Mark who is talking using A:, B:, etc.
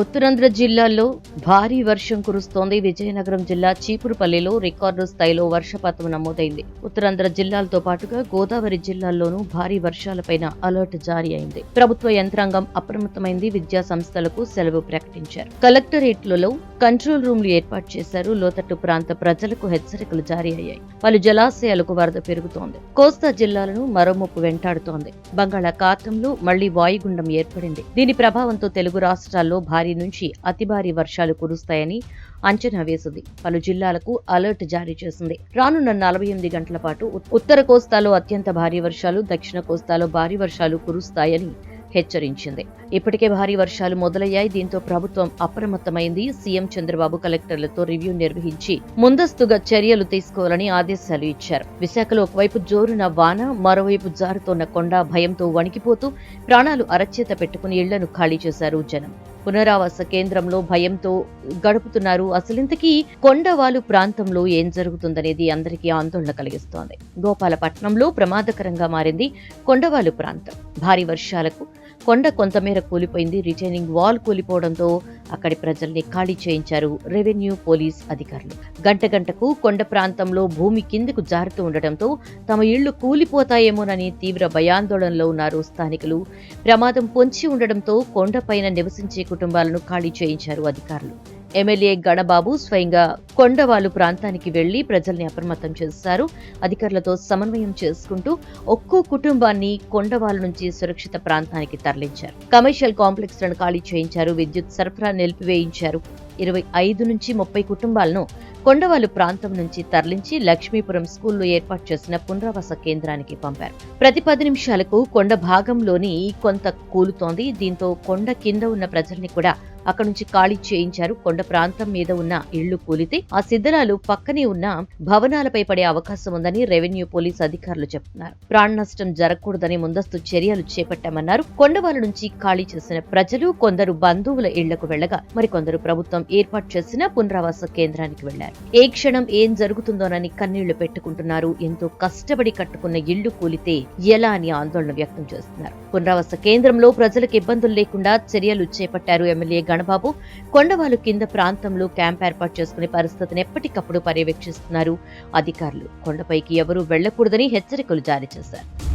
A: ఉత్తరాంధ్ర జిల్లాల్లో భారీ వర్షం కురుస్తోంది. విజయనగరం జిల్లా చీపురుపల్లిలో రికార్డు స్థాయిలో వర్షపాతం నమోదైంది. ఉత్తరాంధ్ర జిల్లాలతో పాటుగా గోదావరి జిల్లాల్లోనూ భారీ వర్షాలపైన అలర్ట్ జారీ అయింది. ప్రభుత్వ యంత్రాంగం అప్రమత్తమైంది. విద్యా సంస్థలకు సెలవు ప్రకటించారు. కలెక్టరేట్లలో కంట్రోల్ రూమ్లు ఏర్పాటు చేశారు. లోతట్టు ప్రాంత ప్రజలకు హెచ్చరికలు జారీ అయ్యాయి. పలు జలాశయాలకు వరద పెరుగుతోంది. కోస్తా జిల్లాలను మరోముప్పు వెంటాడుతోంది. బంగాళాఖాతంలో మళ్ళీ వాయుగుండం ఏర్పడింది. దీని ప్రభావంతో తెలుగు రాష్ట్రాల్లో భారీ నుంచి అతి భారీ వర్షాలు కురుస్తాయని అంచనా వేసింది. పలు జిల్లాలకు అలర్ట్ జారీ చేసింది. రానున్న నలభై ఎనిమిది గంటల పాటు ఉత్తర కోస్తాలో అత్యంత భారీ వర్షాలు దక్షిణ కోస్తాలో భారీ వర్షాలు కురుస్తాయని హెచ్చరించింది. ఇప్పటికే భారీ వర్షాలు మొదలయ్యాయి. దీంతో ప్రభుత్వం అప్రమత్తమైంది. సీఎం చంద్రబాబు కలెక్టర్లతో రివ్యూ నిర్వహించి ముందస్తుగా చర్యలు తీసుకోవాలని ఆదేశాలు ఇచ్చారు. విశాఖలో ఒకవైపు జోరున వాన మరోవైపు జారుతోన్న కొండ భయంతో వణికిపోతూ ప్రాణాలు అరచేత పెట్టుకుని ఇళ్ళను ఖాళీ చేశారు జనం. పునరావాస కేంద్రంలో భయంతో గడుపుతున్నారు. అసలింతకీ కొండవాలు ప్రాంతంలో ఏం జరుగుతుందనేది అందరికీ ఆందోళన కలిగిస్తోంది. గోపాలపట్నంలో ప్రమాదకరంగా మారింది కొండవాలు ప్రాంతం. భారీ వర్షాలకు కొండ కొంతమేర కూలిపోయింది. రిటైనింగ్ వాల్ కూలిపోవడంతో అక్కడి ప్రజల్ని ఖాళీ చేయించారు రెవెన్యూ పోలీస్ అధికారులు. గంట గంటకు కొండ ప్రాంతంలో భూమి కిందకు జారుతూ ఉండటంతో తమ ఇళ్ళు కూలిపోతాయేమోనని తీవ్ర భయాందోళనలో ఉన్నారు స్థానికులు. ప్రమాదం పొంచి ఉండడంతో కొండపైన నివసించే కుటుంబాలను ఖాళీ చేయించారు అధికారులు. ఎమ్మెల్యే గణబాబు స్వయంగా కొండవాలు ప్రాంతానికి వెళ్ళి ప్రజల్ని అప్రమత్తం చేశారు. అధికారులతో సమన్వయం చేసుకుంటూ ఒక్కో కుటుంబాన్ని కొండవాలు నుంచి సురక్షిత ప్రాంతానికి తరలించారు. కమర్షియల్ కాంప్లెక్స్లను ఖాళీ చేయించారు. విద్యుత్ సరఫరా నిలిపివేయించారు. ఇరవై ఐదు నుంచి ముప్పై కుటుంబాలను కొండవాలు ప్రాంతం నుంచి తరలించి లక్ష్మీపురం స్కూల్లో ఏర్పాటు చేసిన పునరావాస కేంద్రానికి పంపారు. ప్రతి పది నిమిషాలకు కొండ భాగంలోని కొంత కూలుతోంది. దీంతో కొండ కింద ఉన్న ప్రజల్ని కూడా అక్కడి నుంచి ఖాళీ చేయించారు. కొండ ప్రాంతం మీద ఉన్న ఇళ్ళు కూలితే ఆ శిథిలాలు పక్కనే ఉన్న భవనాలపై పడే అవకాశం ఉందని రెవెన్యూ పోలీస్ అధికారులు చెప్తున్నారు. ప్రాణ నష్టం జరగకూడదని ముందస్తు చర్యలు చేపట్టామన్నారు. కొండవాల నుంచి ఖాళీ చేసిన ప్రజలు కొందరు బంధువుల ఇళ్ళకు వెళ్ళగా మరికొందరు ప్రభుత్వం ఏర్పాటు చేసిన పునరావాస కేంద్రానికి వెళ్ళారు ఏ క్షణం ఏం జరుగుతుందోనని కన్నీళ్ళు పెట్టుకుంటున్నారు. ఎంతో కష్టపడి కట్టుకున్న ఇళ్ళు కూలితే ఎలా అని ఆందోళన వ్యక్తం చేస్తున్నారు. పునరావాస కేంద్రంలో ప్రజలకు ఇబ్బందులు లేకుండా చర్యలు చేపట్టారు ఎమ్మెల్యే గణబాబు కొండవాలు కింద ప్రాంతంలో క్యాంప్ ఏర్పాటు చేసుకునే పరిస్థితిని ఎప్పటికప్పుడు పర్యవేక్షిస్తున్నారు. అధికారులు కొండపైకి ఎవరూ వెళ్ళకూడదని హెచ్చరికలు జారీ చేశారు.